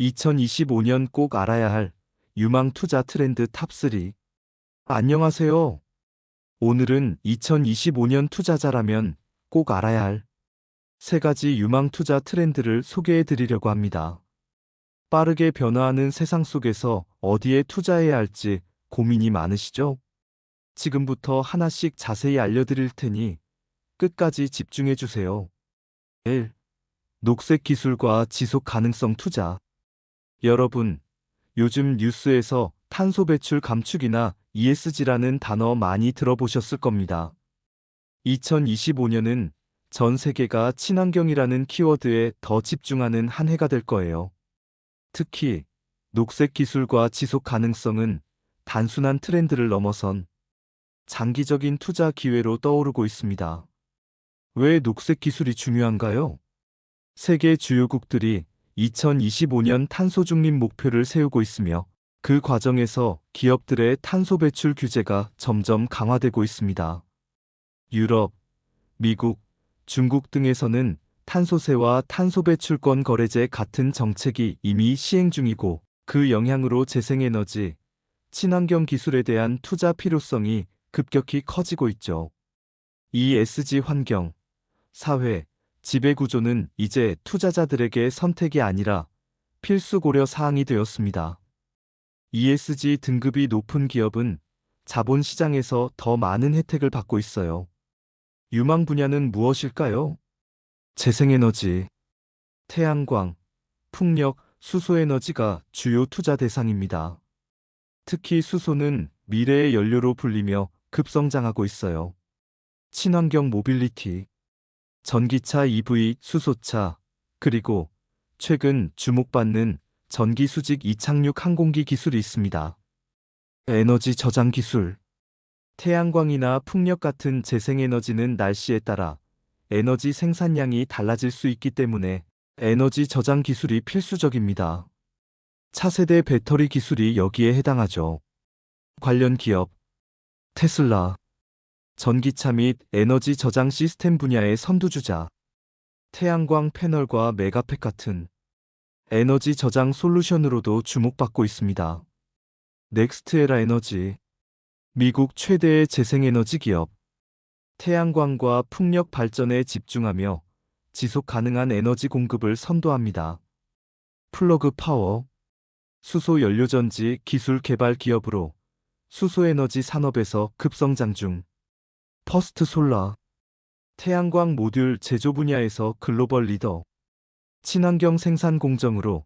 2025년 꼭 알아야 할 유망 투자 트렌드 탑3. 안녕하세요. 오늘은 2025년 투자자라면 꼭 알아야 할 세 가지 유망 투자 트렌드를 소개해 드리려고 합니다. 빠르게 변화하는 세상 속에서 어디에 투자해야 할지 고민이 많으시죠? 지금부터 하나씩 자세히 알려드릴 테니 끝까지 집중해 주세요. 1. 녹색 기술과 지속 가능성 투자. 여러분, 요즘 뉴스에서 탄소 배출 감축이나 ESG라는 단어 많이 들어보셨을 겁니다. 2025년은 전 세계가 친환경이라는 키워드에 더 집중하는 한 해가 될 거예요. 특히 녹색 기술과 지속 가능성은 단순한 트렌드를 넘어선 장기적인 투자 기회로 떠오르고 있습니다. 왜 녹색 기술이 중요한가요? 세계 주요국들이 2025년 탄소 중립 목표를 세우고 있으며 그 과정에서 기업들의 탄소 배출 규제가 점점 강화되고 있습니다. 유럽, 미국, 중국 등에서는 탄소세와 탄소 배출권 거래제 같은 정책이 이미 시행 중이고 그 영향으로 재생에너지, 친환경 기술에 대한 투자 필요성이 급격히 커지고 있죠. ESG 환경, 사회, 지배 구조는 이제 투자자들에게 선택이 아니라 필수 고려 사항이 되었습니다. ESG 등급이 높은 기업은 자본 시장에서 더 많은 혜택을 받고 있어요. 유망 분야는 무엇일까요? 재생에너지, 태양광, 풍력, 수소에너지가 주요 투자 대상입니다. 특히 수소는 미래의 연료로 불리며 급성장하고 있어요. 친환경 모빌리티, 전기차 EV, 수소차, 그리고 최근 주목받는 전기 수직 이착륙 항공기 기술이 있습니다. 에너지 저장 기술. 태양광이나 풍력 같은 재생에너지는 날씨에 따라 에너지 생산량이 달라질 수 있기 때문에 에너지 저장 기술이 필수적입니다. 차세대 배터리 기술이 여기에 해당하죠. 관련 기업 테슬라 전기차 및 에너지 저장 시스템 분야의 선두주자 태양광 패널과 메가팩 같은 에너지 저장 솔루션으로도 주목받고 있습니다. 넥스트에라 에너지 미국 최대의 재생에너지 기업 태양광과 풍력 발전에 집중하며 지속 가능한 에너지 공급을 선도합니다. 플러그 파워 수소 연료전지 기술 개발 기업으로 수소에너지 산업에서 급성장 중 퍼스트 솔라 태양광 모듈 제조 분야에서 글로벌 리더 친환경 생산 공정으로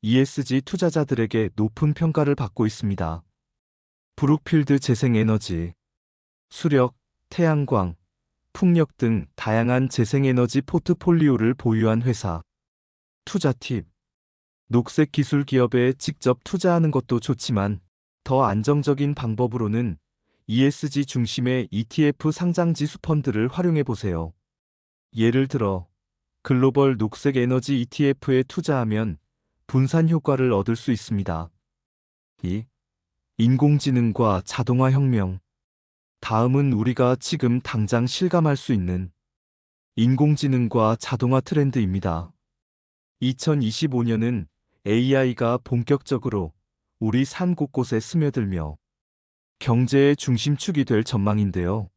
ESG 투자자들에게 높은 평가를 받고 있습니다. 브룩필드 재생에너지 수력, 태양광, 풍력 등 다양한 재생에너지 포트폴리오를 보유한 회사. 투자 팁. 녹색 기술 기업에 직접 투자하는 것도 좋지만 더 안정적인 방법으로는 ESG 중심의 ETF 상장 지수 펀드를 활용해 보세요. 예를 들어 글로벌 녹색 에너지 ETF에 투자하면 분산 효과를 얻을 수 있습니다. 2. 인공지능과 자동화 혁명. 다음은 우리가 지금 당장 실감할 수 있는 인공지능과 자동화 트렌드입니다. 2025년은 AI가 본격적으로 우리 산 곳곳에 스며들며 경제의 중심축이 될 전망인데요.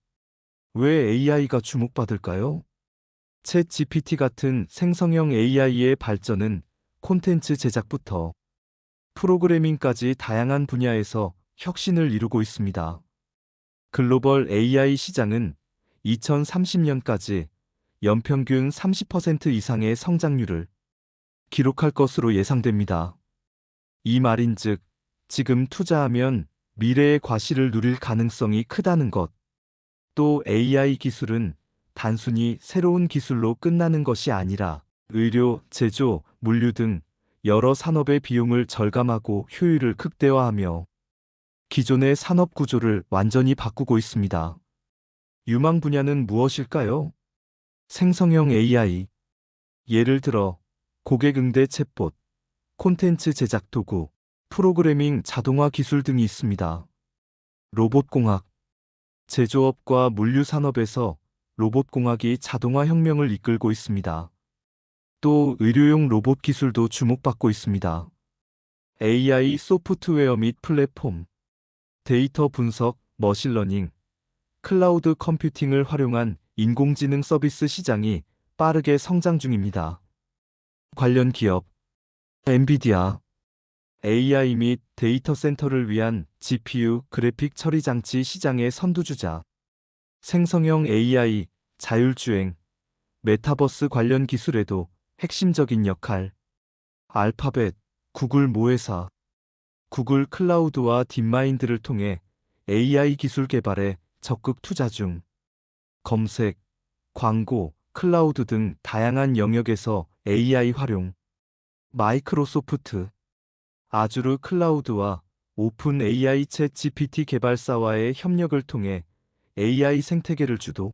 왜 AI가 주목받을까요? 챗 GPT 같은 생성형 AI의 발전은 콘텐츠 제작부터 프로그래밍까지 다양한 분야에서 혁신을 이루고 있습니다. 글로벌 AI 시장은 2030년까지 연평균 30% 이상의 성장률을 기록할 것으로 예상됩니다. 이 말인즉 지금 투자하면 미래의 과실을 누릴 가능성이 크다는 것. 또 AI 기술은 단순히 새로운 기술로 끝나는 것이 아니라 의료, 제조, 물류 등 여러 산업의 비용을 절감하고 효율을 극대화하며 기존의 산업 구조를 완전히 바꾸고 있습니다. 유망 분야는 무엇일까요? 생성형 AI. 예를 들어 고객 응대 챗봇, 콘텐츠 제작 도구, 프로그래밍 자동화 기술 등이 있습니다. 로봇공학. 제조업과 물류 산업에서 로봇공학이 자동화 혁명을 이끌고 있습니다. 또 의료용 로봇 기술도 주목받고 있습니다. AI 소프트웨어 및 플랫폼, 데이터 분석, 머신러닝, 클라우드 컴퓨팅을 활용한 인공지능 서비스 시장이 빠르게 성장 중입니다. 관련 기업 엔비디아 AI 및 데이터 센터를 위한 GPU 그래픽 처리 장치 시장의 선두주자. 생성형 AI, 자율주행, 메타버스 관련 기술에도 핵심적인 역할. 알파벳, 구글 모회사. 구글 클라우드와 딥마인드를 통해 AI 기술 개발에 적극 투자 중. 검색, 광고, 클라우드 등 다양한 영역에서 AI 활용. 마이크로소프트 아주르 클라우드와 오픈 AI 챗 GPT 개발사와의 협력을 통해 AI 생태계를 주도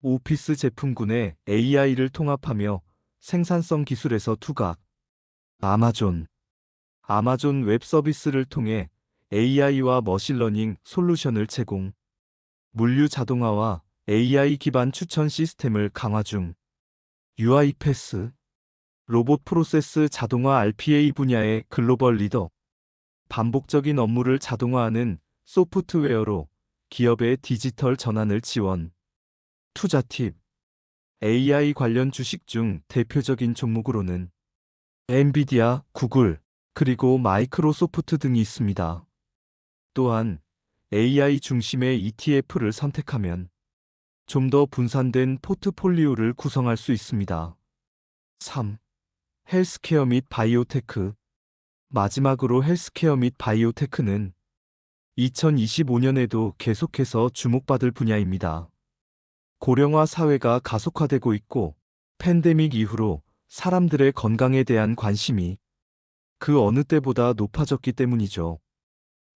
오피스 제품군의 AI를 통합하며 생산성 기술에서 투각. 아마존. 아마존 웹 서비스를 통해 AI와 머신러닝 솔루션을 제공. 물류 자동화와 AI 기반 추천 시스템을 강화 중. UiPath 로봇 프로세스 자동화 RPA 분야의 글로벌 리더 반복적인 업무를 자동화하는 소프트웨어로 기업의 디지털 전환을 지원 투자 팁 AI 관련 주식 중 대표적인 종목으로는 엔비디아, 구글, 그리고 마이크로소프트 등이 있습니다. 또한 AI 중심의 ETF를 선택하면 좀 더 분산된 포트폴리오를 구성할 수 있습니다. 3. 헬스케어 및 바이오테크 마지막으로 헬스케어 및 바이오테크는 2025년에도 계속해서 주목받을 분야입니다. 고령화 사회가 가속화되고 있고 팬데믹 이후로 사람들의 건강에 대한 관심이 그 어느 때보다 높아졌기 때문이죠.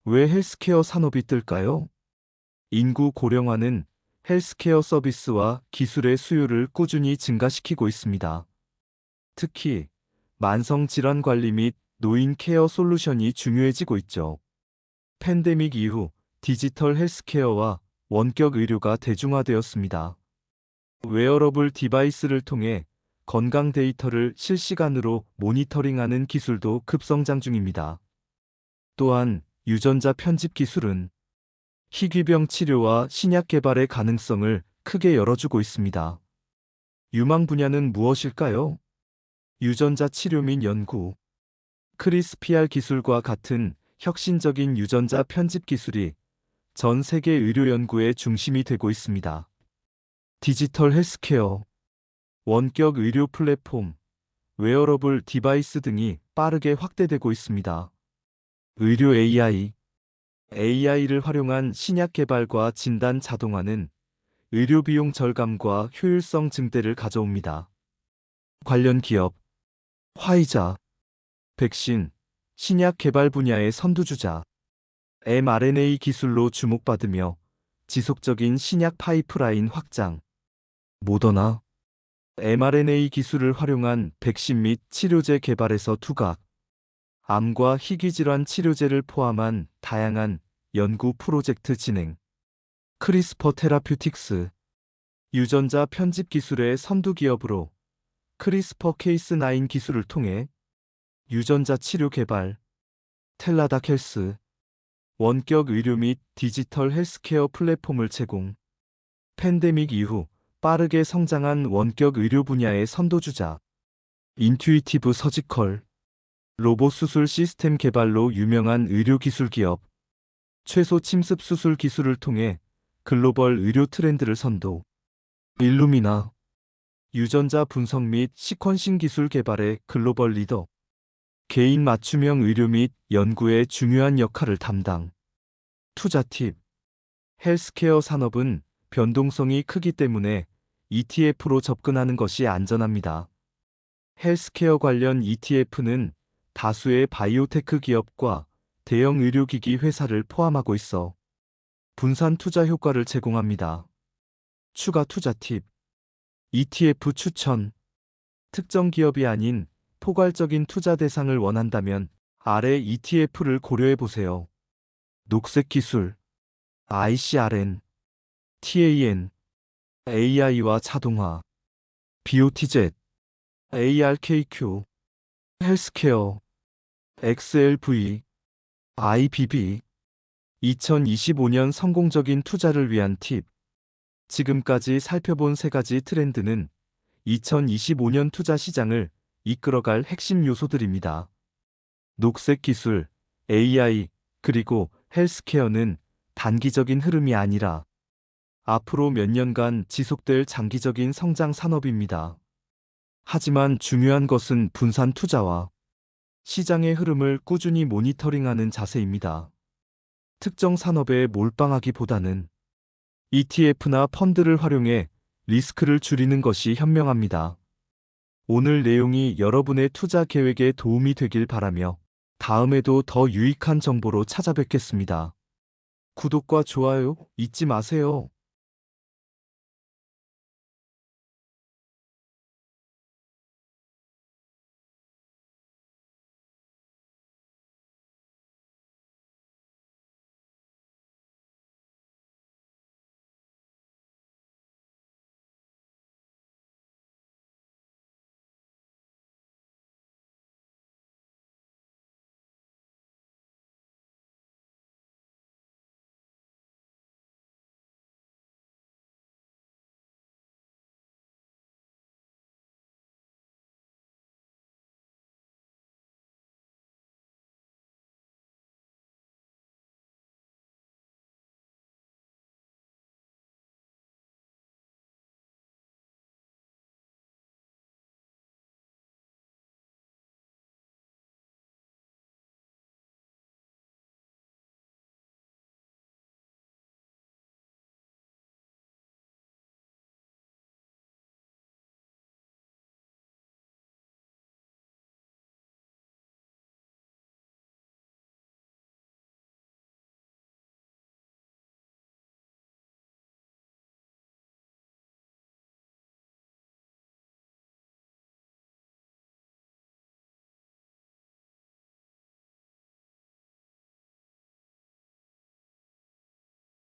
왜 헬스케어 산업이 뜰까요? 인구 고령화는 헬스케어 서비스와 기술의 수요를 꾸준히 증가시키고 있습니다. 특히 만성 질환 관리 및 노인 케어 솔루션이 중요해지고 있죠. 팬데믹 이후 디지털 헬스케어와 원격 의료가 대중화되었습니다. 웨어러블 디바이스를 통해 건강 데이터를 실시간으로 모니터링하는 기술도 급성장 중입니다. 또한 유전자 편집 기술은 희귀병 치료와 신약 개발의 가능성을 크게 열어주고 있습니다. 유망 분야는 무엇일까요? 유전자 치료 및 연구, 크리스피알 기술과 같은 혁신적인 유전자 편집 기술이 전 세계 의료 연구의 중심이 되고 있습니다. 디지털 헬스케어, 원격 의료 플랫폼, 웨어러블 디바이스 등이 빠르게 확대되고 있습니다. 의료 AI, AI를 활용한 신약 개발과 진단 자동화는 의료 비용 절감과 효율성 증대를 가져옵니다. 관련 기업, 화이자, 백신, 신약 개발 분야의 선두주자, mRNA 기술로 주목받으며 지속적인 신약 파이프라인 확장, 모더나, mRNA 기술을 활용한 백신 및 치료제 개발에서 투각, 암과 희귀질환 치료제를 포함한 다양한 연구 프로젝트 진행, 크리스퍼 테라퓨틱스, 유전자 편집 기술의 선두 기업으로 크리스퍼 케이스 9 기술을 통해 유전자 치료 개발, 텔라닥 헬스, 원격 의료 및 디지털 헬스케어 플랫폼을 제공, 팬데믹 이후 빠르게 성장한 원격 의료 분야의 선도주자, 인투이티브 서지컬, 로봇 수술 시스템 개발로 유명한 의료 기술 기업, 최소 침습 수술 기술을 통해 글로벌 의료 트렌드를 선도, 일루미나, 유전자 분석 및 시퀀싱 기술 개발의 글로벌 리더, 개인 맞춤형 의료 및 연구에 중요한 역할을 담당. 투자 팁. 헬스케어 산업은 변동성이 크기 때문에 ETF로 접근하는 것이 안전합니다. 헬스케어 관련 ETF는 다수의 바이오테크 기업과 대형 의료기기 회사를 포함하고 있어 분산 투자 효과를 제공합니다. 추가 투자 팁. ETF 추천. 특정 기업이 아닌 포괄적인 투자 대상을 원한다면 아래 ETF를 고려해 보세요. 녹색 기술, ICRN, TAN, AI와 자동화, BOTZ, ARKQ, 헬스케어, XLV, IBB. 2025년 성공적인 투자를 위한 팁. 지금까지 살펴본 세 가지 트렌드는 2025년 투자 시장을 이끌어갈 핵심 요소들입니다. 녹색 기술, AI, 그리고 헬스케어는 단기적인 흐름이 아니라 앞으로 몇 년간 지속될 장기적인 성장 산업입니다. 하지만 중요한 것은 분산 투자와 시장의 흐름을 꾸준히 모니터링하는 자세입니다. 특정 산업에 몰빵하기보다는 ETF나 펀드를 활용해 리스크를 줄이는 것이 현명합니다. 오늘 내용이 여러분의 투자 계획에 도움이 되길 바라며 다음에도 더 유익한 정보로 찾아뵙겠습니다. 구독과 좋아요 잊지 마세요.